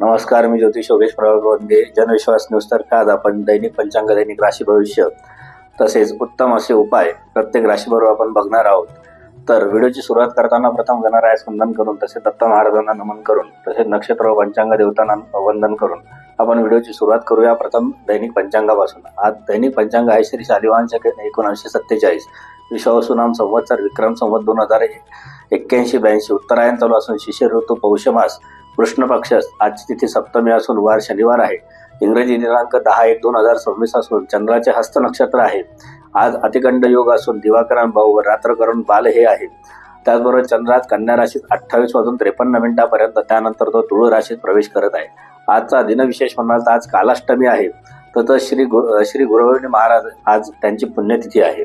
नमस्कार मी ज्योतिष योगेश प्रभागवंदे जनविश्वास न्यूज तर्फे आज आपण दैनिक पंचांग दैनिक राशी भविष्य तसेच उत्तम असे उपाय प्रत्येक राशीबरोबर आपण बघणार आहोत. तर व्हिडिओची सुरुवात करताना प्रथम गणरायास वंदन करून तसेच दत्त महाराजांना नमन करून तसेच नक्षत्र व पंचांग देवतांना वंदन करून आपण व्हिडिओची सुरुवात करूया. प्रथम दैनिक पंचांगापासून. आज दैनिक पंचांग आहे श्री शालिवान शके एकोणीसशे सत्तेचाळीस. विश्वावसुनाम संवत्सर विक्रम संवत दोन हजार एक्क्याऐंशी ब्याऐंशी. उत्तरायण चालू असून शिशिर ऋतू पौषमास कृष्ण पक्ष आजची तिथी सप्तमी असून वार शनिवार आहे. इंग्रजी दिनांक दहा एक दोन हजार सव्वीस असून चंद्राचे हस्त नक्षत्र आहे. आज अतिकंड योग असून दिवाकरण भाऊ व रात्रकरण बाल हे आहे त्याचबरोबर चंद्रात कन्या राशीत अठ्ठावीस वाजून त्रेपन्न मिनिटापर्यंत त्यानंतर तो तुळ राशीत प्रवेश करत आहे. आजचा दिनविशेष म्हणाल तर आज कालाष्टमी आहे. तर श्री गुरु श्री गुरुवाणी महाराज आज त्यांची पुण्यतिथी आहे.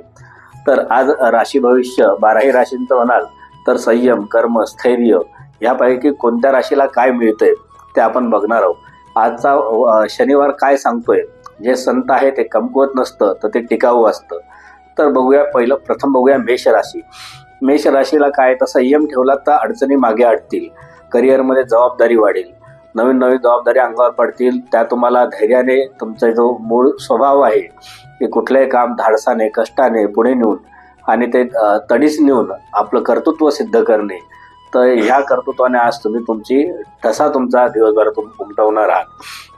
तर आज राशी भविष्य बाराही राशींचं म्हणाल तर संयम कर्म स्थैर्य यापैकी कोणत्या राशीला काय मिळतंय ते आपण बघणार आहोत. आजचा शनिवार काय सांगतोय जे संत आहे ते कमकुवत नसतं तर ते टिकाऊ असतं. तर बघूया पहिलं प्रथम बघूया मेष राशी. मेष राशीला काय तर संयम ठेवला तर अडचणी मागे अडतील करिअरमध्ये जबाबदारी वाढेल. नवीन नवीन जबाबदारी अंगावर पडतील त्या तुम्हाला धैर्याने तुमचा जो मूळ स्वभाव आहे ते कुठलंही काम धाडसाने कष्टाने पुढे नेऊन आणि ते तडीस नेऊन आपलं कर्तृत्व सिद्ध करणे तर ह्या कर्तृत्वाने आज तुम्ही तुमची ठसा तुमचा दिवसभरातून उमटवणार आहात.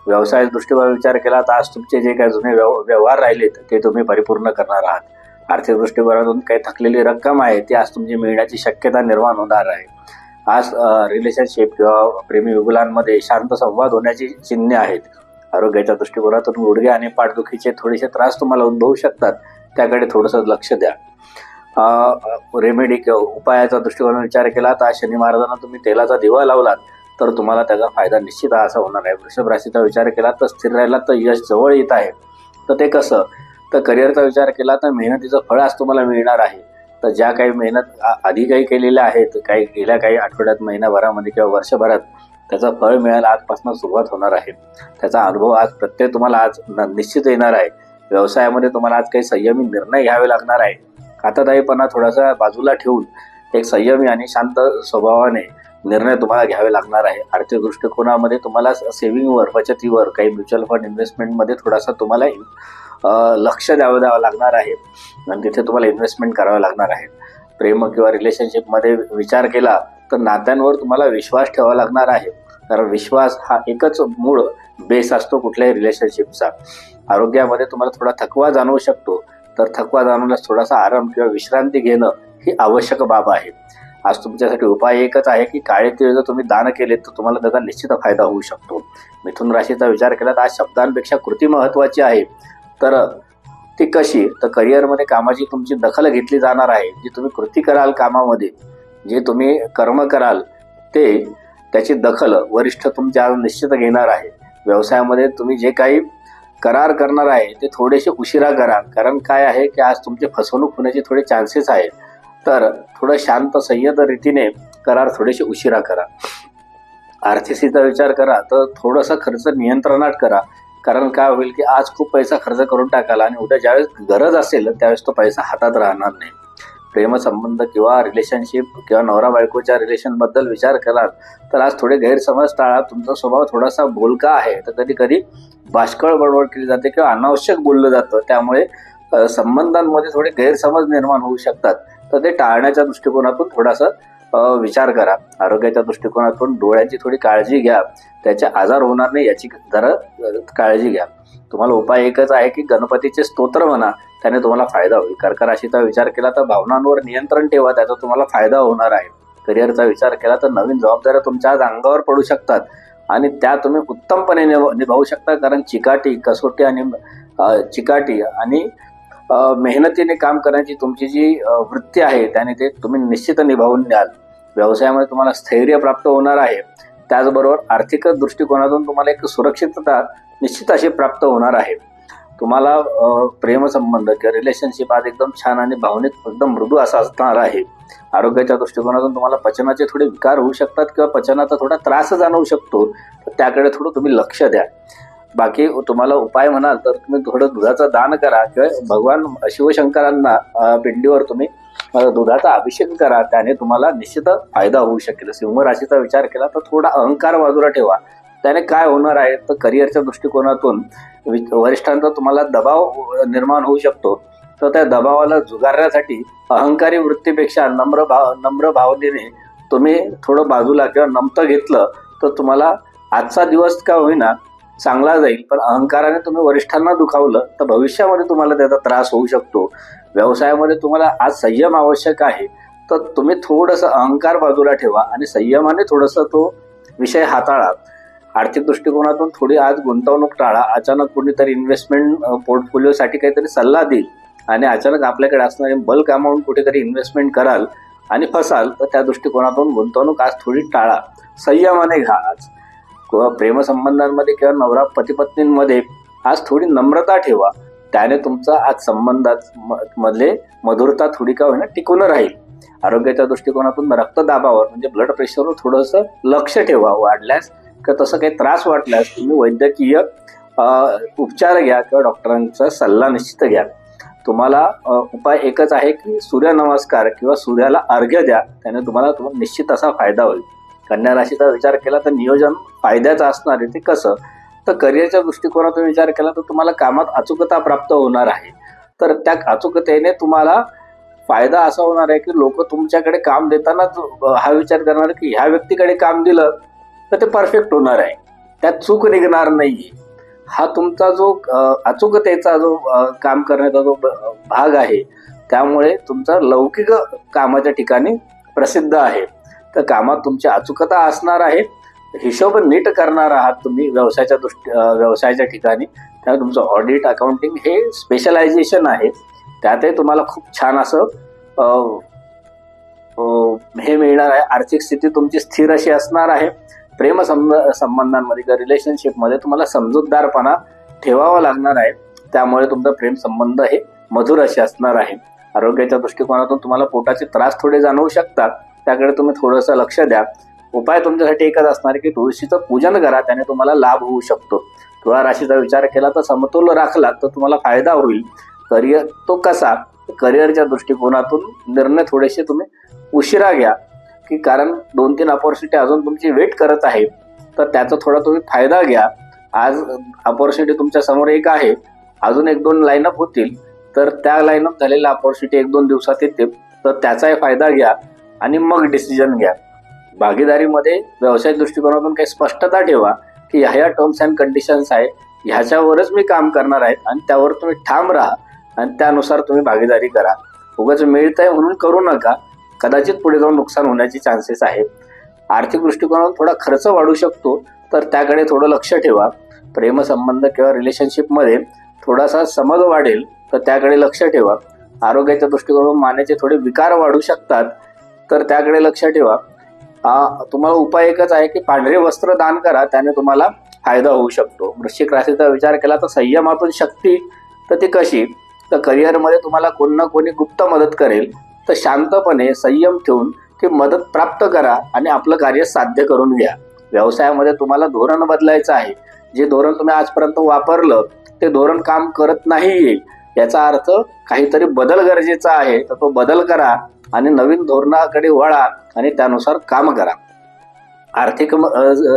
व्यवसाय दृष्टीवर विचार केला तर आज तुमचे जे काही जुने व्यव व्यवहार राहिलेत ते तुम्ही परिपूर्ण करणार आहात. आर्थिक दृष्टीकोनातून काही थकलेली रक्कम आहे ती आज तुमची मिळण्याची शक्यता निर्माण होणार आहे. आज रिलेशनशिप किंवा प्रेमी युगुलांमध्ये शांत संवाद होण्याची चिन्हे आहेत. आरोग्याच्या दृष्टिकोनातून गुडघे आणि पाठदुखीचे थोडेसे त्रास तुम्हाला उद्भवू शकतात. त्याकडे थोडंसं लक्ष द्या. रेमेडी किंवा उपायाचा दृष्टिकोन विचार केला तर शनी महाराजांना तुम्ही तेलाचा दिवा लावलात तर तुम्हाला त्याचा फायदा निश्चित असा होणार आहे. वृषभ राशीचा विचार केला तर स्थिर राहिला तर यश जवळ येत आहे. तर ते कसं? तर करिअरचा विचार केला तर मेहनतीचं फळ आज तुम्हाला मिळणार आहे. तर ज्या काही मेहनत आ- आधी काही केलेल्या आहेत काही गेल्या काही आठवड्यात महिन्याभरामध्ये किंवा वर्षभरात त्याचं फळ मिळायला आजपासून सुरुवात होणार आहे. त्याचा अनुभव आज प्रत्येक तुम्हाला आज न- निश्चित येणार आहे. व्यवसायामध्ये तुम्हाला आज काही संयमी निर्णय घ्यावे लागणार आहे. हातादायीपणा थोडासा बाजूला ठेवून एक संयमी आणि शांत स्वभावाने निर्णय तुम्हाला घ्यावे लागणार आहे. आर्थिक दृष्टिकोनामध्ये तुम्हाला सेव्हिंगवर बचतीवर काही म्युच्युअल फंड इन्व्हेस्टमेंटमध्ये थोडासा तुम्हाला लक्ष द्यावं द्यावं लागणार आहे. आणि तिथे तुम्हाला इन्व्हेस्टमेंट करावं लागणार आहे. प्रेम किंवा रिलेशनशिपमध्ये विचार केला तर नात्यांवर तुम्हाला विश्वास ठेवावा लागणार आहे. कारण विश्वास हा एकच मूळ बेस असतो कुठल्याही रिलेशनशिपचा आरोग्यामध्ये तुम्हाला थोडा थकवा जाणवू शकतो. तर थकवा जाणवल्यास थोडासा आराम किंवा विश्रांती घेणं ही आवश्यक बाब आहे. आज तुमच्यासाठी उपाय एकच आहे की काळे तिळ जर तुम्ही दान केले तर तुम्हाला त्याचा निश्चित फायदा होऊ शकतो. मिथुन राशीचा विचार केला तर आज शब्दांपेक्षा कृती महत्वाची आहे. तर ती कशी? तर करिअरमध्ये कामाची तुमची दखल घेतली जाणार आहे. जी तुम्ही कृती कराल कामामध्ये जे तुम्ही कर्म कराल ते त्याची दखल वरिष्ठ तुमच्या निश्चित घेणार आहे. व्यवसायामध्ये तुम्ही जे काही करार करणार आहे ते थोडेसे उशिरा करा. कारण काय आहे की आज तुमचे फसवणूक होण्याचे थोडे चान्सेस आहेत. तर थोडं शांत संयत रीतीने करार थोडेसे उशिरा करा. आर्थिक विचार करा तर थोडासा खर्च नियंत्रणात करा. कारण काय होईल की आज खूप पैसा खर्च करून टाकाला आणि उद्या ज्यावेळेस गरज असेल त्यावेळेस तो पैसा हातात राहणार नाही. प्रेमसंबंध किंवा रिलेशनशिप किंवा नवरा बायकोच्या रिलेशनबद्दल विचार कराल तर आज थोडे गैरसमज टाळा. तुमचा स्वभाव थोडासा बोलका आहे. तर कधी कधी बाष्कळ बडबड केली जाते किंवा अनावश्यक बोललं जातं. त्यामुळे संबंधांमध्ये थोडे गैरसमज निर्माण होऊ शकतात. तर ते टाळण्याच्या दृष्टिकोनातून थोडासा विचार करा. आरोग्याच्या दृष्टिकोनातून डोळ्यांची थोडी काळजी घ्या. त्याचे आजार होणार नाही याची जरा काळजी घ्या. तुम्हाला उपाय एकच आहे की गणपतीचे स्तोत्र म्हणा त्याने तुम्हाला फायदा होईल. कर्क राशीचा विचार केला तर भावनांवर नियंत्रण ठेवा त्याचा तुम्हाला फायदा होणार आहे. करिअरचा विचार केला तर नवीन जबाबदाऱ्या तुमच्या आज अंगावर पडू शकतात. आणि त्या तुम्ही उत्तमपणे निभ निभावू शकता कारण चिकाटी कसोटी आणि चिकाटी आणि मेहनतीने काम करण्याची तुमची जी वृत्ती आहे त्याने ते तुम्ही निश्चित निभावून द्याल. व्यवसायामध्ये तुम्हाला स्थैर्य प्राप्त होणार आहे. त्याचबरोबर आर्थिक दृष्टिकोनातून तुम्हाला एक सुरक्षितता निश्चित अशी प्राप्त होणार आहे. तुम्हाला प्रेमसंबंध किंवा रिलेशनशिप आज एकदम छान आणि भावनिक एकदम मृदू असा असणार आहे. आरोग्याच्या दृष्टिकोनातून तुम्हाला पचनाचे थोडे विकार होऊ शकतात किंवा पचनाचा थोडा त्रास जाणवू शकतो. तर त्याकडे थोडं तुम्ही लक्ष द्या. बाकी तुम्हाला उपाय म्हणाल तर तुम्ही थोडं दुधाचं दान करा किंवा भगवान शिवशंकरांना पिंडीवर तुम्ही दुधाचा अभिषेक करा. त्याने तुम्हाला निश्चित फायदा होऊ शकेल. सिंह राशीचा विचार केला तर थोडा अहंकार बाजूला ठेवा. त्याने काय होणार आहे तर करिअरच्या दृष्टिकोनातून वि- वरिष्ठांचा तुम्हाला दबाव निर्माण होऊ शकतो. तर त्या दबावाला जुगारण्यासाठी अहंकारी वृत्तीपेक्षा नम्र भाव नम्र भावनेने तुम्ही थोडं बाजूला किंवा नमतं घेतलं तर तुम्हाला आजचा दिवस का होईना चांगला जाईल. पण अहंकाराने तुम्ही वरिष्ठांना दुखावलं तर भविष्यामध्ये तुम्हाला त्याचा त्रास होऊ शकतो. व्यवसायामध्ये तुम्हाला आज संयम आवश्यक आहे. तर तुम्ही थोडंसं अहंकार बाजूला ठेवा आणि संयमाने थोडंसं तो विषय हाताळा. आर्थिक दृष्टिकोनातून थोडी आज गुंतवणूक टाळा. अचानक कुणीतरी इन्व्हेस्टमेंट पोर्टफोलिओसाठी काहीतरी सल्ला देईल आणि अचानक आपल्याकडे असणारे बल्क अमाऊंट कुठेतरी इन्व्हेस्टमेंट कराल आणि फसाल तर त्या दृष्टिकोनातून गुंतवणूक आज थोडी टाळा. संयमाने घ्या आज. किंवा प्रेमसंबंधांमध्ये किंवा नवरा पतीपत्नींमध्ये आज थोडी नम्रता ठेवा. त्याने तुमचा आज संबंधात म- मधले मधुरता थोडी का होईना टिकून राहील. आरोग्याच्या दृष्टिकोनातून रक्तदाबावर म्हणजे ब्लड प्रेशरवर थोडंसं लक्ष ठेवा. वाढल्यास किंवा तसं काही त्रास वाटल्यास तुम्ही वैद्यकीय उपचार घ्या किंवा डॉक्टरांचा सल्ला निश्चित घ्या. तुम्हाला उपाय एकच आहे की सूर्यनमस्कार किंवा सूर्याला अर्घ्य द्या. त्याने तुम्हाला तुम्हाला निश्चित असा फायदा होईल. कन्या राशीचा विचार केला तर नियोजन फायद्याचं असणार आहे. ते कसं? तर करिअरच्या दृष्टिकोनातून विचार केला तर तुम्हाला कामात अचूकता प्राप्त होणार आहे. तर त्या अचूकतेने तुम्हाला फायदा असा होणार आहे की लोक तुमच्याकडे काम देतानाच हा विचार करणार की ह्या व्यक्तीकडे काम दिलं तर ते परफेक्ट होणार आहे. त्यात चूक निघणार नाहीये. हा तुमचा जो अचूकतेचा जो काम करण्याचा जो ब- भाग आहे त्यामुळे तुमचा लौकिक कामाच्या ठिकाणी प्रसिद्ध आहे. तर कामात तुमची अचूकता असणार आहे. हिशोब नीट करणार आहात तुम्ही व्यवसायाच्या दृष्टी व्यवसायाच्या ठिकाणी. त्यामुळे तुमचं ऑडिट अकाउंटिंग हे स्पेशलायझेशन आहे. त्यातही तुम्हाला खूप छान असं हे मिळणार आहे. आर्थिक स्थिती तुमची स्थिर अशी असणार आहे. प्रेम संबंधांमध्ये किंवा रिलेशनशिपमध्ये तुम्हाला समजूतदारपणा ठेवावा लागणार आहे. त्यामुळे तुमचा प्रेम संबंध हे मधुर असे असणार आहे. आरोग्याच्या दृष्टिकोनातून तुम्हाला पोटाचे त्रास थोडे जाणवू शकतात. त्याकडे तुम्ही थोडंसं लक्ष द्या. उपाय तुमच्यासाठी एकच असणार आहे की तुळशीचं पूजन करा त्याने तुम्हाला लाभ होऊ शकतो. तुळा राशीचा विचार केला तर समतोल राखला तर तुम्हाला फायदा होईल. करिअर तो कसा? करिअरच्या दृष्टिकोनातून निर्णय थोडेसे तुम्ही उशिरा घ्या. की कारण दोन तीन अपॉर्च्युनिटी अजून तुमची वेट करत आहे. तर त्याचा थोडा तुम्ही फायदा घ्या. आज अपॉर्च्युनिटी तुमच्यासमोर एक आहे. अजून एक दोन लाईनअप होतील. तर त्या लाईनअप झालेल्या अपॉर्च्युनिटी एक दोन दिवसात येते तर त्याचाही फायदा घ्या आणि मग डिसिजन घ्या. भागीदारीमध्ये व्यवसाय दृष्टिकोनातून काही स्पष्टता ठेवा की ह्या ह्या टर्म्स अँड कंडिशन्स आहे. ह्याच्यावरच मी काम करणार आहे आणि त्यावर तुम्ही ठाम राहा आणि त्यानुसार तुम्ही भागीदारी करा. उगाच मिळत आहे म्हणून करू नका. कदाचित पुढे जाऊन नुकसान होण्याचे चान्सेस आहेत. आर्थिक दृष्टिकोनातून थोडा खर्च वाढू शकतो तर त्याकडे थोडं लक्ष ठेवा. प्रेमसंबंध किंवा रिलेशनशिपमध्ये थोडासा समज वाढेल तर त्याकडे लक्ष ठेवा. आरोग्याच्या दृष्टिकोनातून मानेचे थोडे विकार वाढू शकतात तर त्याकडे लक्ष ठेवा. तुम्हाला उपाय एकच आहे की पांढरे वस्त्र दान करा त्याने तुम्हाला फायदा होऊ शकतो. वृश्चिक राशीचा विचार केला तर संयमातून शक्ती तर ती कशी? तर करिअरमध्ये तुम्हाला कोण ना कोणी गुप्त मदत करेल. तर शांतपणे संयम ठेवून ती मदत प्राप्त करा आणि आपलं कार्य साध्य करून घ्या. व्यवसायामध्ये तुम्हाला धोरण बदलायचं आहे. जे धोरण तुम्ही आजपर्यंत वापरलं ते धोरण काम करत नाहीये याचा अर्थ काहीतरी बदल गरजेचा आहे तर तो बदल करा आणि नवीन धोरणाकडे वळा आणि त्यानुसार काम करा. आर्थिक म-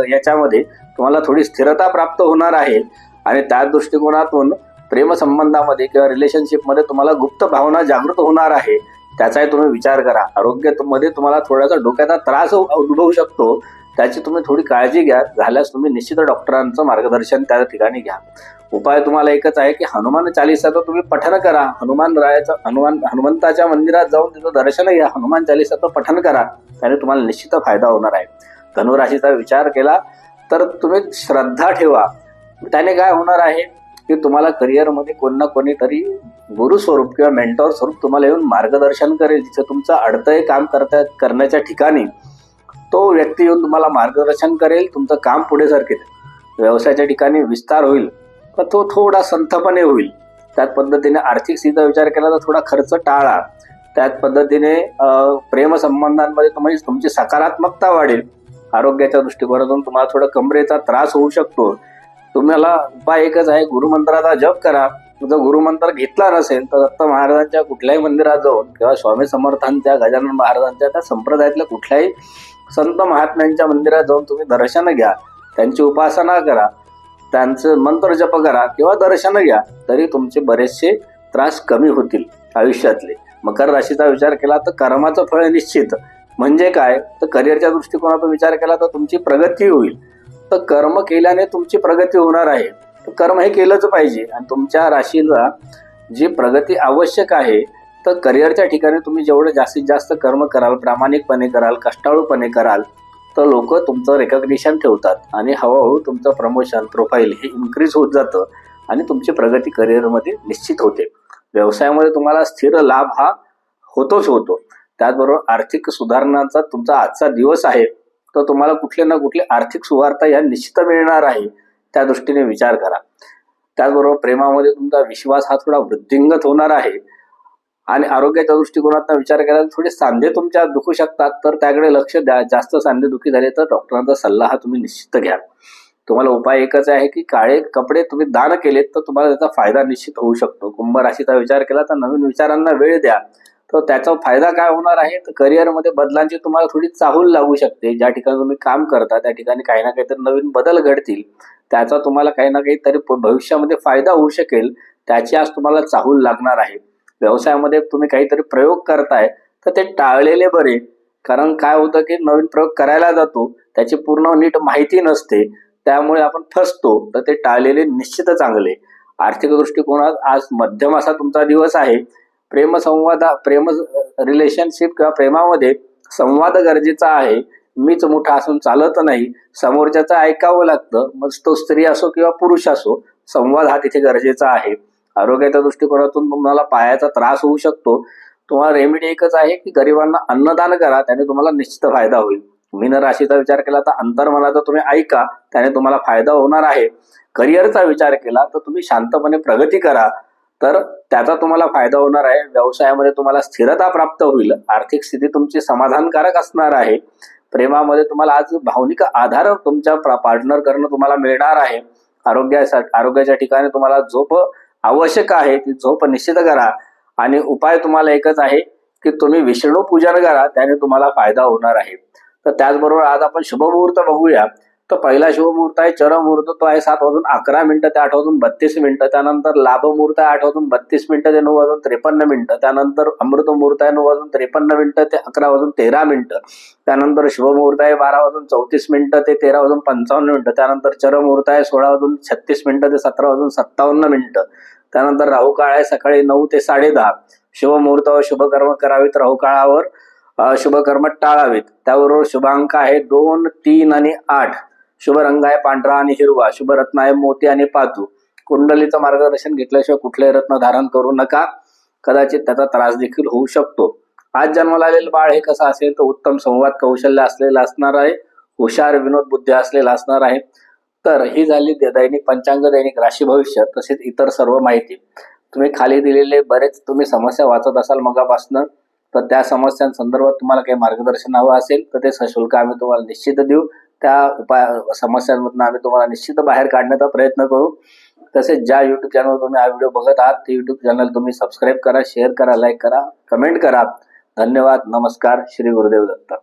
याच्यामध्ये तुम्हाला थोडी स्थिरता प्राप्त होणार आहे आणि त्या दृष्टिकोनातून प्रेमसंबंधामध्ये किंवा रिलेशनशिपमध्ये तुम्हाला गुप्त भावना जागृत होणार आहे. त्याचाही तुम्ही विचार करा. आरोग्यामध्ये तुम्हाला थोडासा डोक्याचा त्रास हो- अनुभवू उद्भवू शकतो. त्याची तुम्ही थोडी काळजी घ्या. झाल्यास तुम्ही निश्चित डॉक्टरांचं मार्गदर्शन त्या ठिकाणी घ्या. उपाय तुम्हाला एकच आहे की हनुमान चालिसाचं तुम्ही पठन करा. हनुमान रायाचं हनुमान हनुमंताच्या मंदिरात जाऊन तिथं दर्शन घ्या. हनुमान चालिसाचं पठन करा. त्याने तुम्हाला निश्चित फायदा होणार आहे. धनुराशीचा विचार केला तर तुम्ही श्रद्धा ठेवा. त्याने काय होणार आहे? की तुम्हाला करिअरमध्ये कोण ना कोणीतरी गुरु स्वरूप किंवा मेंटॉर स्वरूप तुम्हाला येऊन मार्गदर्शन करेल. जिथे तुमचं अडतंय काम करता करण्याच्या ठिकाणी तो व्यक्ती येऊन तुम्हाला मार्गदर्शन करेल. तुमचं काम पुढे सरकेल. व्यवसायाच्या ठिकाणी विस्तार होईल. तर तो थोडा संथपणे होईल. त्याच पद्धतीने आर्थिक स्थितीचा विचार केला तर थोडा खर्च टाळा. त्याच पद्धतीने प्रेमसंबंधांमध्ये तुम्हाला तुमची सकारात्मकता वाढेल. आरोग्याच्या दृष्टिकोनातून तुम्हाला थोडा कमरेचा त्रास होऊ शकतो. तुम्हाला उपाय एकच आहे गुरुमंत्राचा जप करा. जर गुरुमंत्र घेतला नसेल तर दत्त महाराजांच्या कुठल्याही मंदिरात जाऊन किंवा स्वामी समर्थांच्या गजानन महाराजांच्या त्या संप्रदायातल्या कुठल्याही संत महात्म्यांच्या मंदिरात जाऊन तुम्ही दर्शन घ्या. त्यांची उपासना करा. त्यांचं मंत्र जप करा किंवा दर्शन घ्या तरी तुमचे बरेचसे त्रास कमी होतील आयुष्यातले. मकर राशीचा विचार केला तर कर्माचं फळ निश्चित. म्हणजे काय? तर करिअरच्या दृष्टिकोनातून विचार केला तर तुमची प्रगती होईल. तर कर्म केल्याने तुमची प्रगती होणार आहे. तर कर्म हे केलंच पाहिजे. आणि तुमच्या राशीला जी प्रगती आवश्यक आहे तर करिअरच्या ठिकाणी तुम्ही जेवढं जास्तीत जास्त कर्म कराल प्रामाणिकपणे कराल कष्टाळूपणे कराल तर लोक तुमचं रेकग्निशन ठेवतात. आणि हळूहळू तुमचं प्रमोशन प्रोफाईल हे इन्क्रीज होत जातं आणि तुमची प्रगती करिअरमध्ये निश्चित होते. व्यवसायामध्ये तुम्हाला स्थिर लाभ हा होतोच होतो. त्याचबरोबर आर्थिक सुधारणांचा तुमचा आजचा दिवस आहे. तर तुम्हाला कुठले ना कुठले आर्थिक सुवार्ता या निश्चित मिळणार आहे त्या दृष्टीने विचार करा. त्याचबरोबर प्रेमामध्ये तुमचा विश्वास हा थोडा वृद्धिंगत होणार आहे आणि आरोग्याच्या दृष्टिकोनातून विचार केला तर थोडे सांधे तुमच्या दुखू शकतात तर त्याकडे लक्ष द्या. जास्त सांधे दुखी झाले तर डॉक्टरांचा सल्ला हा तुम्ही निश्चित घ्या. तुम्हाला उपाय एकच आहे की काळे कपडे तुम्ही दान केलेत तर तुम्हाला त्याचा फायदा निश्चित होऊ शकतो. कुंभ राशीचा विचार केला तर नवीन विचारांना वेळ द्या. तर त्याचा फायदा काय होणार आहे? तर करिअरमध्ये बदलांची तुम्हाला थोडी चाहूल लागू शकते. ज्या ठिकाणी तुम्ही काम करता त्या ठिकाणी काही ना काहीतरी नवीन बदल घडतील. त्याचा तुम्हाला काही ना काहीतरी भविष्यामध्ये फायदा होऊ शकेल. त्याची आज तुम्हाला चाहूल लागणार आहे. व्यवसायामध्ये तुम्ही काहीतरी प्रयोग करताय तर ते टाळलेले बरे. कारण काय होतं की नवीन प्रयोग करायला जातो त्याची पूर्ण नीट माहिती नसते. त्यामुळे आपण फसतो तर ते टाळलेले निश्चित चांगले. आर्थिक दृष्टिकोनात आज मध्यम असा तुमचा दिवस आहे. प्रेमसंवाद प्रेम रिलेशनशिप किंवा प्रेमामध्ये संवाद गरजेचा आहे. मीच मोठा असून चालत नाही. समोरच्याचं ऐकावं लागतं. मग तो स्त्री असो किंवा पुरुष असो संवाद हा तिथे गरजेचा आहे. आरोग्याच्या दृष्टिकोनातून तुम्हाला पायाचा त्रास होऊ शकतो. तुम्हाला रेमेडी एकच आहे की गरिबांना अन्नदान करा त्याने तुम्हाला निश्चित फायदा होईल. मीन राशीचा विचार केला तर अंतर्मनाचा तुम्ही ऐका त्याने तुम्हाला फायदा होणार आहे. करिअरचा विचार केला तर तुम्ही शांतपणे प्रगती करा. तर त्याचा तुम्हाला फायदा होणार आहे. व्यवसायामध्ये तुम्हाला स्थिरता प्राप्त होईल. आर्थिक स्थिती तुमची समाधानकारक असणार आहे. प्रेमामध्ये तुम्हाला आज भावनिक आधार तुमच्या पार्टनर करणं तुम्हाला मिळणार आहे. आरोग्यासाठी आरोग्याच्या ठिकाणी तुम्हाला झोप आवश्यक आहे. ती झोप निश्चित करा. आणि उपाय तुम्हाला एकच आहे की तुम्ही विष्णू पूजन करा. त्याने तुम्हाला फायदा होणार आहे. तर त्याचबरोबर आज आपण शुभमुहूर्त बघूया. तर पहिला शिवमुहूर्त आहे चरम मुहूर्त तो आहे सात वाजून अकरा मिनिटं ते आठ वाजून बत्तीस मिनिटं. त्यानंतर लाभमुहूर्त आहे आठ वाजून बत्तीस मिनिटं ते नऊ वाजून त्रेपन्न मिनिटं. त्यानंतर अमृत मुहूर्त आहे नऊ वाजून त्रेपन्न मिनिटं ते अकरा वाजून तेरा मिनिटं. त्यानंतर शिवमुहूर्त आहे बारा वाजून चौतीस मिनिटं ते तेरा वाजून पंचावन्न मिनिटं. त्यानंतर चरमुहूर्त आहे सोळा वाजून छत्तीस मिनिटं ते सतरा वाजून सत्तावन्न मिनिटं. त्यानंतर राहू काळ आहे सकाळी नऊ ते साडे दहा. शिवमुहूर्तावर शुभकर्म करावीत राहू काळावर शुभकर्म टाळावेत. त्याबरोबर शुभांक आहे दोन तीन आणि आठ. शुभ रंग आहे पांढरा आणि हिरवा शुभ रत्न आहे मोती आणि पातू कुंडलीचं मार्गदर्शन घेतल्याशिवाय कुठलेही रत्न धारण करू नका. कदाचित त्याचा त्रास देखील होऊ शकतो. आज जन्माला आलेलं बाळ हे कसं असेल तर उत्तम संवाद कौशल्य असलेलं असणार आहे. हुशार विनोद बुद्धी असलेला असणार आहे. तर ही झाली दैनिक पंचांग दैनिक राशी भविष्य तसेच इतर सर्व माहिती. तुम्ही खाली दिलेले बरेच तुम्ही समस्या वाचत असाल मगापासनं तर त्या समस्यांसंदर्भात तुम्हाला काही मार्गदर्शन हवं असेल तर ते सशुल्क आम्ही तुम्हाला निश्चित देऊ. त्या उपाय समस्यांमधून आम्ही तुम्हाला निश्चित बाहेर काढण्याचा प्रयत्न करू. तसेच ज्या युट्यूब चॅनल तुम्ही हा व्हिडिओ बघत आहात ते युट्यूब चॅनल तुम्ही सबस्क्राईब करा शेअर करा लाईक करा कमेंट करा. धन्यवाद नमस्कार श्री गुरुदेव दत्त.